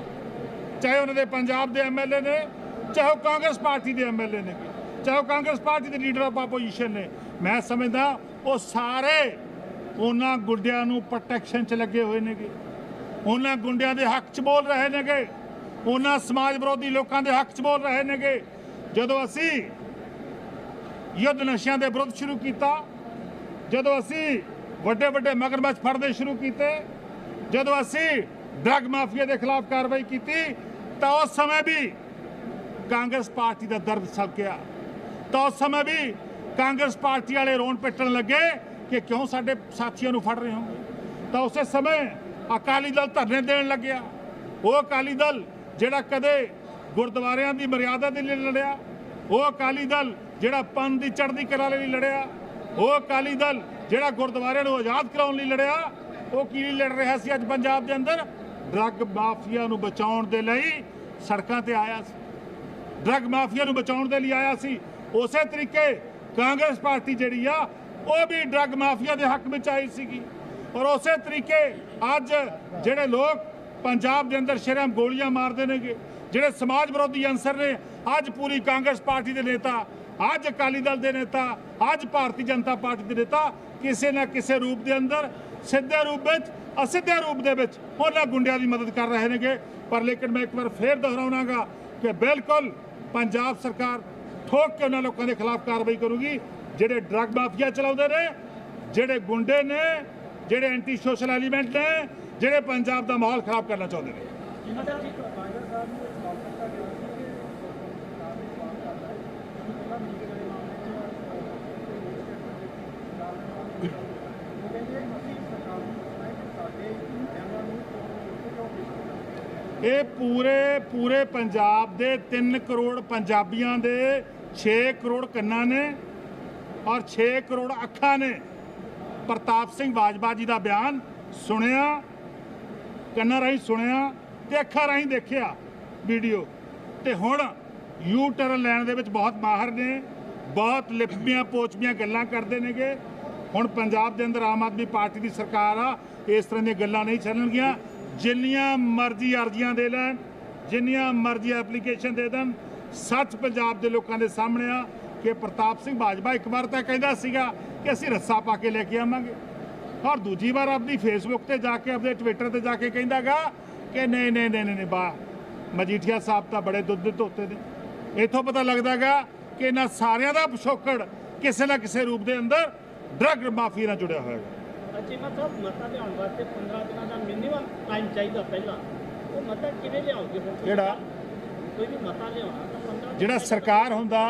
S6: ਚਾਹੇ ਉਹਨਾਂ ਦੇ ਪੰਜਾਬ ਦੇ ਐਮਐਲਏ ਨੇ, ਚਾਹੇ ਉਹ ਕਾਂਗਰਸ ਪਾਰਟੀ ਦੇ ਐਮਐਲਏ ਨੇ, ਚਾਹੇ ਉਹ ਕਾਂਗਰਸ ਪਾਰਟੀ ਦੇ ਲੀਡਰ ਆਫ ਆਪੋਜੀਸ਼ਨ ਨੇ, ਮੈਂ ਸਮਝਦਾ ਉਹ ਸਾਰੇ ਉਹਨਾਂ ਗੁੱਡਿਆਂ ਨੂੰ ਪ੍ਰੋਟੈਕਸ਼ਨ 'ਚ ਲੱਗੇ ਹੋਏ ਨੇਗੇ। ਉਹਨਾਂ ਗੁੰਡਿਆਂ ਦੇ ਹੱਕ 'ਚ ਬੋਲ ਰਹੇ ਨੇਗੇ। ਉਹਨਾਂ ਸਮਾਜ ਵਿਰੋਧੀ ਲੋਕਾਂ ਦੇ ਹੱਕ 'ਚ ਬੋਲ ਰਹੇ ਨੇਗੇ। ਜਦੋਂ ਅਸੀਂ ਯੁੱਧ ਨਸ਼ਿਆਂ ਦੇ ਵਿਰੁੱਧ ਸ਼ੁਰੂ ਕੀਤਾ, ਜਦੋਂ ਅਸੀਂ ਵੱਡੇ ਵੱਡੇ ਮਗਰਮੱਛ ਫੜਦੇ ਸ਼ੁਰੂ ਕੀਤੇ, ਜਦੋਂ ਅਸੀਂ ਡਰੱਗ ਮਾਫੀਆ ਦੇ ਖਿਲਾਫ ਕਾਰਵਾਈ ਕੀਤੀ, ਤਾਂ ਉਸ ਸਮੇਂ ਵੀ ਕਾਂਗਰਸ ਪਾਰਟੀ ਦਾ ਦਰਦ ਸਲਕਿਆ ਤਾਂ ਉਸ ਸਮੇਂ ਵੀ ਕਾਂਗਰਸ ਪਾਰਟੀ ਵਾਲੇ ਰੋਣ ਪਿੱਟਣ ਲੱਗੇ ਕਿ ਕਿਉਂ ਸਾਡੇ ਸਾਥੀਆਂ ਨੂੰ ਫੜ ਰਹੇ ਹੋ? ਤਾਂ ਉਸੇ ਸਮੇਂ ਅਕਾਲੀ ਦਲ ਧਰਨੇ ਦੇਣ ਲੱਗਿਆ। ਉਹ ਅਕਾਲੀ ਦਲ ਜਿਹੜਾ ਕਦੇ ਗੁਰਦੁਆਰਿਆਂ ਦੀ ਮਰਿਆਦਾ ਦੇ ਲਈ ਲੜਿਆ, ਉਹ ਅਕਾਲੀ ਦਲ ਜਿਹੜਾ ਪੰਨ ਦੀ ਚੜ੍ਹਦੀ ਕਲਾ ਲਈ ਲੜਿਆ, ਉਹ ਅਕਾਲੀ ਦਲ ਜਿਹੜਾ ਗੁਰਦੁਆਰਿਆਂ ਨੂੰ ਆਜ਼ਾਦ ਕਰਾਉਣ ਲਈ ਲੜਿਆ, ਉਹ ਕੀ ਲਈ ਲੜ ਰਿਹਾ ਸੀ ਅੱਜ ਪੰਜਾਬ ਦੇ ਅੰਦਰ? ਡਰੱਗ ਮਾਫੀਆ ਨੂੰ ਬਚਾਉਣ ਦੇ ਲਈ ਸੜਕਾਂ ਤੇ ਆਇਆ ਸੀ। ਡਰੱਗ ਮਾਫੀਆ ਨੂੰ ਬਚਾਉਣ ਦੇ ਲਈ ਆਇਆ ਸੀ। ਉਸੇ ਤਰੀਕੇ ਕਾਂਗਰਸ ਪਾਰਟੀ ਜਿਹੜੀ ਆ, ਉਹ ਵੀ ਡਰੱਗ ਮਾਫੀਆ ਦੇ ਹੱਕ ਵਿੱਚ ਆਈ ਸੀਗੀ। ਔਰ ਉਸੇ ਤਰੀਕੇ ਅੱਜ ਜਿਹੜੇ ਲੋਕ ਪੰਜਾਬ ਦੇ ਅੰਦਰ ਸ਼ਰਮ ਗੋਲੀਆਂ ਮਾਰਦੇ ਨੇਗੇ, ਜਿਹੜੇ ਸਮਾਜ ਵਿਰੋਧੀ ਅੰਸਰ ਨੇ, ਅੱਜ ਪੂਰੀ ਕਾਂਗਰਸ ਪਾਰਟੀ ਦੇ ਨੇਤਾ, ਅੱਜ ਅਕਾਲੀ ਦਲ ਦੇ ਨੇਤਾ, ਅੱਜ ਭਾਰਤੀ ਜਨਤਾ ਪਾਰਟੀ ਦੇ ਨੇਤਾ ਕਿਸੇ ਨਾ ਕਿਸੇ ਰੂਪ ਦੇ ਅੰਦਰ, ਸਿੱਧੇ ਰੂਪ ਵਿੱਚ, ਅਸਿੱਧੇ ਰੂਪ ਦੇ ਵਿੱਚ ਉਹਨਾਂ ਗੁੰਡਿਆਂ ਦੀ ਮਦਦ ਕਰ ਰਹੇ ਨੇਗੇ। ਪਰ ਲੇਕਿਨ ਮੈਂ ਇੱਕ ਵਾਰ ਫੇਰ ਦੁਹਰਾਉਣਾਗਾ ਕਿ ਬਿਲਕੁਲ ਪੰਜਾਬ ਸਰਕਾਰ ਠੋਕ ਕੇ ਉਹਨਾਂ ਲੋਕਾਂ ਦੇ ਖਿਲਾਫ ਕਾਰਵਾਈ ਕਰੂਗੀ। ਜਿਹੜੇ ਡਰੱਗ ਮਾਫੀਆ ਚਲਾਉਂਦੇ ਨੇ, ਜਿਹੜੇ ਗੁੰਡੇ ਨੇ ਜਿਹੜੇ ਐਂਟੀ ਸੋਸ਼ਲ ਐਲੀਮੈਂਟ ਨੇ ਜਿਹੜੇ ਪੰਜਾਬ ਦਾ ਮਾਹੌਲ ਖਰਾਬ ਕਰਨਾ ਚਾਹੁੰਦੇ ਨੇ। ਇਹ ਪੂਰੇ ਪੂਰੇ ਪੰਜਾਬ ਦੇ 3 ਕਰੋੜ ਪੰਜਾਬੀਆਂ ਦੇ 6 ਕਰੋੜ ਕੰਨਾਂ ਨੇ ਔਰ 6 ਕਰੋੜ ਅੱਖਾਂ ਨੇ। ਪ੍ਰਤਾਪ ਸਿੰਘ ਬਾਜਵਾ ਜੀ ਦਾ ਬਿਆਨ ਸੁਣਿਆ ਕੰਨਾਂ ਰਾਹੀਂ ਸੁਣਿਆ ਤੇ ਅੱਖਾਂ ਰਾਹੀਂ ਦੇਖਿਆ ਵੀਡੀਓ। ਤੇ ਹੁਣ ਯੂ ਟਰਨ ਲੈਣ ਦੇ ਵਿੱਚ ਬਹੁਤ ਮਾਹਰ ਨੇ, ਬਹੁਤ ਲਿਪੀਆਂ ਪੋਚਮੀਆਂ ਗੱਲਾਂ ਕਰਦੇ ਨੇਗੇ। ਹੁਣ ਪੰਜਾਬ ਦੇ ਅੰਦਰ ਆਮ ਆਦਮੀ ਪਾਰਟੀ ਦੀ ਸਰਕਾਰ ਆ, ਇਸ ਤਰ੍ਹਾਂ ਦੀਆਂ ਗੱਲਾਂ ਨਹੀਂ ਚੱਲਣਗੀਆਂ। ਜਿੰਨੀਆਂ ਮਰਜ਼ੀ ਅਰਜ਼ੀਆਂ ਦੇ ਲੈਣ, ਜਿੰਨੀਆਂ ਮਰਜ਼ੀ ਐਪਲੀਕੇਸ਼ਨ ਦੇ ਦੇਣ, ਸੱਚ ਪੰਜਾਬ ਦੇ ਲੋਕਾਂ ਦੇ ਸਾਹਮਣੇ ਆ ਕਿ ਪ੍ਰਤਾਪ ਸਿੰਘ ਬਾਜਵਾ ਇੱਕ ਵਾਰ ਤਾਂ ਕਹਿੰਦਾ ਸੀਗਾ ਕਿ ਅਸੀਂ ਰੱਸਾ ਪਾ ਕੇ ਲੈ ਕੇ ਆਵਾਂਗੇ ਔਰ ਦੂਜੀ ਵਾਰ ਆਪਣੀ ਫੇਸਬੁੱਕ ਤੇ ਜਾ ਕੇ ਆਪਣੇ ਟਵਿੱਟਰ ਤੇ ਜਾ ਕੇ ਕਹਿੰਦਾਗਾ ਕਿ ਨਹੀਂ ਨਹੀਂ ਨਹੀਂ ਨਹੀਂ ਬਾ ਮਜੀਠੀਆ ਸਾਹਿਬ ਤਾਂ ਬੜੇ ਦੁੱਧ ਦੇ ਧੋਤੇ ਨੇ ਇਥੋਂ ਪਤਾ ਲੱਗਦਾਗਾ ਕਿ ਇਹਨਾਂ ਸਾਰਿਆਂ ਦਾ ਪਿਛੋਕੜ ਕਿਸੇ ਨਾ ਕਿਸੇ ਰੂਪ ਦੇ ਅੰਦਰ ਡਰੱਗ ਮਾਫੀਆ ਨਾਲ ਜੁੜਿਆ ਹੋਇਆ ਹੈ
S7: ਅਜੀਮਾ ਸਾਹਿਬ ਮਤਾ ਲਿਆਉਣ ਵਾਸਤੇ 15 ਦਿਨਾਂ ਦਾ ਮਿਨੀਮਮ ਟਾਈਮ ਚਾਹੀਦਾ ਪਹਿਲਾਂ ਉਹ ਮਤਾ ਕਿਵੇਂ ਤੁਸੀਂ?
S6: ਕਿਹੜਾ?
S7: ਕੋਈ ਵੀ ਮਤਾ ਲਿਆਉਣਾ ਤਾਂ 15 ਦਿਨ
S6: ਜਿਹੜਾ ਸਰਕਾਰ ਹੁੰਦਾ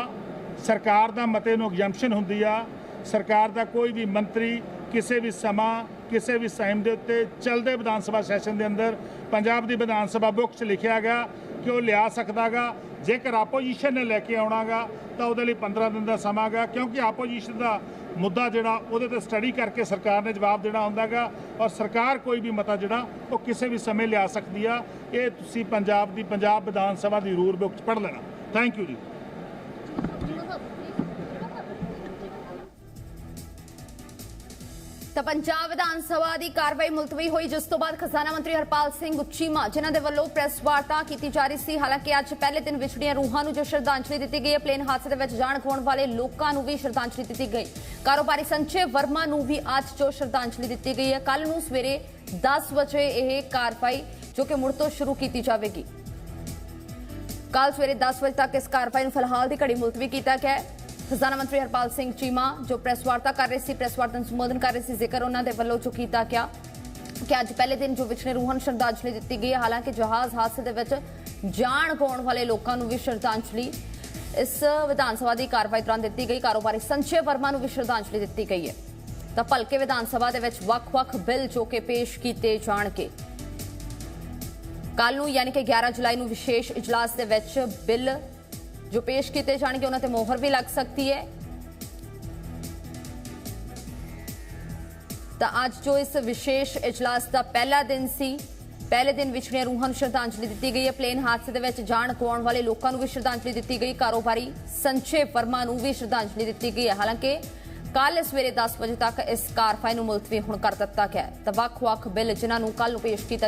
S6: ਸਰਕਾਰ ਦਾ ਮਤੇ ਨੂੰ ਐਗਜ਼ੈਂਪਸ਼ਨ ਹੁੰਦੀ ਆ ਸਰਕਾਰ ਦਾ ਕੋਈ ਵੀ ਮੰਤਰੀ ਕਿਸੇ ਵੀ ਸਮਾਂ, ਕਿਸੇ ਵੀ ਟਾਈਮ ਦੇ ਉੱਤੇ ਚੱਲਦੇ ਵਿਧਾਨ ਸਭਾ ਸੈਸ਼ਨ ਦੇ ਅੰਦਰ ਪੰਜਾਬ ਦੀ ਵਿਧਾਨ ਸਭਾ ਬੁੱਕ 'ਚ ਲਿਖਿਆ ਗਿਆ ਕਿ ਉਹ ਲਿਆ ਸਕਦਾਗਾ। ਜੇਕਰ ਆਪੋਜੀਸ਼ਨ ਨੇ ਲੈ ਕੇ ਆਉਣਾਗਾ, ਤਾਂ ਉਹਦੇ ਲਈ 15 ਦਿਨ ਦਾ ਸਮਾਂ ਗਾ ਕਿਉਂਕਿ ਆਪੋਜੀਸ਼ਨ ਦਾ ਮੁੱਦਾ ਜਿਹੜਾ, ਉਹਦੇ ਤੇ ਸਟੱਡੀ ਕਰਕੇ ਸਰਕਾਰ ਨੇ ਜਵਾਬ ਦੇਣਾ ਹੁੰਦਾਗਾ ਔਰ ਸਰਕਾਰ ਕੋਈ ਵੀ ਮਤਾ ਜਿਹੜਾ, ਉਹ ਕਿਸੇ ਵੀ ਸਮੇਂ ਲਿਆ ਸਕਦੀ ਆ। ਇਹ ਤੁਸੀਂ ਪੰਜਾਬ ਦੀ, ਪੰਜਾਬ ਵਿਧਾਨ ਸਭਾ ਦੀ ਰੂਲ ਬੁੱਕ 'ਚ ਪੜ੍ਹ ਲੈਣਾ। ਥੈਂਕ ਯੂ ਜੀ।
S1: ਤਾਂ ਪੰਜਾਬ ਵਿਧਾਨ ਸਭਾ ਦੀ ਕਾਰਵਾਈ ਮੁਲਤਵੀ ਹੋਈ, ਜਿਸ ਤੋਂ ਬਾਅਦ ਖਜ਼ਾਨਾ ਮੰਤਰੀ ਹਰਪਾਲ ਸਿੰਘ ਉੱਚੀਮਾ, ਜਿਨ੍ਹਾਂ ਦੇ ਵੱਲੋਂ ਪ੍ਰੈਸ ਵਾਰਤਾ ਕੀਤੀ ਜਾ ਰਹੀ ਸੀ। ਹਾਲਾਂਕਿ ਅੱਜ ਪਹਿਲੇ ਦਿਨ ਵਿਛੜੀਆਂ ਰੂਹਾਂ ਨੂੰ ਜੋ ਸ਼ਰਧਾਂਜਲੀ ਦਿੱਤੀ ਗਈ ਹੈ, ਪਲੇਨ ਹਾਦਸੇ ਦੇ ਵਿੱਚ ਜਾਣ ਖੋਣ ਵਾਲੇ ਲੋਕਾਂ ਨੂੰ ਵੀ ਸ਼ਰਧਾਂਜਲੀ ਦਿੱਤੀ ਗਈ। ਕਾਰੋਬਾਰੀ ਸੰਚੇ ਵਰਮਾ ਨੂੰ ਵੀ ਅੱਜ ਜੋ ਸ਼ਰਧਾਂਜਲੀ ਦਿੱਤੀ ਗਈ ਹੈ। ਕੱਲ ਨੂੰ ਸਵੇਰੇ 10 ਵਜੇ ਇਹ ਕਾਰਵਾਈ, ਜੋ ਕਿ ਮੁੜ ਤੋਂ ਸ਼ੁਰੂ ਕੀਤੀ ਜਾਵੇਗੀ। ਕੱਲ ਸਵੇਰੇ 10 ਵਜੇ ਤੱਕ ਇਸ ਕਾਰਵਾਈ ਨੂੰ ਫਿਲਹਾਲ ਦੀ ਘੜੀ ਮੁਲਤਵੀ ਕੀਤਾ ਗਿਆ ਹੈ। ਖਜ਼ਾਨਾ ਮੰਤਰੀ ਹਰਪਾਲ ਸਿੰਘ ਚੀਮਾ, ਜੋ ਪ੍ਰੈਸ ਵਾਰਤਾ ਕਰ ਰਹੇ ਸੀ, ਪ੍ਰੈਸ ਵਾਰਤਾ ਨੂੰ ਸੰਬੋਧਨ ਕਰ ਰਹੇ ਸੀ, ਜ਼ਿਕਰ ਉਹਨਾਂ ਦੇ ਵੱਲੋਂ ਜੋ ਕੀਤਾ ਗਿਆ ਕਿ ਅੱਜ ਪਹਿਲੇ ਦਿਨ ਜੋ ਵਿਛੜੇ ਰੂਹਾਂ ਨੂੰ ਸ਼ਰਧਾਂਜਲੀ ਦਿੱਤੀ ਗਈ ਹੈ, ਹਾਲਾਂਕਿ ਜਹਾਜ਼ ਹਾਦਸੇ ਦੇ ਵਿੱਚ ਜਾਨ ਗਵਾਉਣ ਵਾਲੇ ਲੋਕਾਂ ਨੂੰ ਵੀ ਸ਼ਰਧਾਂਜਲੀ, ਇਸ ਵਿਧਾਨ ਸਭਾ ਦੀ ਕਾਰਵਾਈ ਦੌਰਾਨ ਦਿੱਤੀ ਗਈ, ਕਾਰੋਬਾਰੀ ਸੰਚੇ ਵਰਮਾ ਨੂੰ ਵੀ ਸ਼ਰਧਾਂਜਲੀ ਦਿੱਤੀ ਗਈ ਹੈ। ਤਾਂ ਭਲਕੇ ਵਿਧਾਨ ਸਭਾ ਦੇ ਵਿੱਚ ਵੱਖ-ਵੱਖ ਬਿੱਲ ਜੋ ਕਿ ਪੇਸ਼ ਕੀਤੇ ਜਾਣਗੇ। ਕੱਲ ਨੂੰ ਯਾਨੀ ਕਿ 11 ਜੁਲਾਈ ਨੂੰ ਵਿਸ਼ੇਸ਼ ਇਜਲਾਸ ਦੇ ਵਿੱਚ ਬਿੱਲ ਜੋ ਪੇਸ਼ ਕੀਤੇ ਜਾਣਗੇ ਉਹਨਾਂ ਤੇ ਮੋਹਰ ਵੀ ਲੱਗ ਸਕਦੀ ਹੈ ਤਾਂ ਅੱਜ ਜੋ ਇਸ ਵਿਸ਼ੇਸ਼ ਇਜਲਾਸ ਦਾ ਪਹਿਲਾ ਦਿਨ ਸੀ ਪਹਿਲੇ ਦਿਨ ਵਿਛੜੀਆਂ ਰੂਹਾਂ ਨੂੰ ਸ਼ਰਧਾਂਜਲੀ ਦਿੱਤੀ ਗਈ ਹੈ ਪਲੇਨ ਹਾਦਸੇ ਦੇ ਵਿੱਚ ਜਾਨ ਗਵਾਉਣ ਵਾਲੇ ਲੋਕਾਂ ਨੂੰ ਵੀ ਸ਼ਰਧਾਂਜਲੀ ਦਿੱਤੀ ਗਈ ਕਾਰੋਬਾਰੀ ਸੰਚੇ ਵਰਮਾ ਨੂੰ ਵੀ ਸ਼ਰਧਾਂਜਲੀ ਦਿੱਤੀ ਗਈ ਹੈ ਹਾਲਾਂਕਿ ਕੱਲ ਸਵੇਰੇ 10 ਵਜੇ ਤੱਕ ਇਸ ਕਾਰਵਾਈ ਨੂੰ ਮੁਲਤਵੀ ਹੁਣ ਕਰ ਦਿੱਤਾ ਗਿਆ ਹੈ ਤਾਂ ਵੱਖ-ਵੱਖ ਬਿੱਲ ਜਿਨ੍ਹਾਂ ਨੂੰ ਕੱਲ ਨੂੰ ਪੇਸ਼ ਕੀਤਾ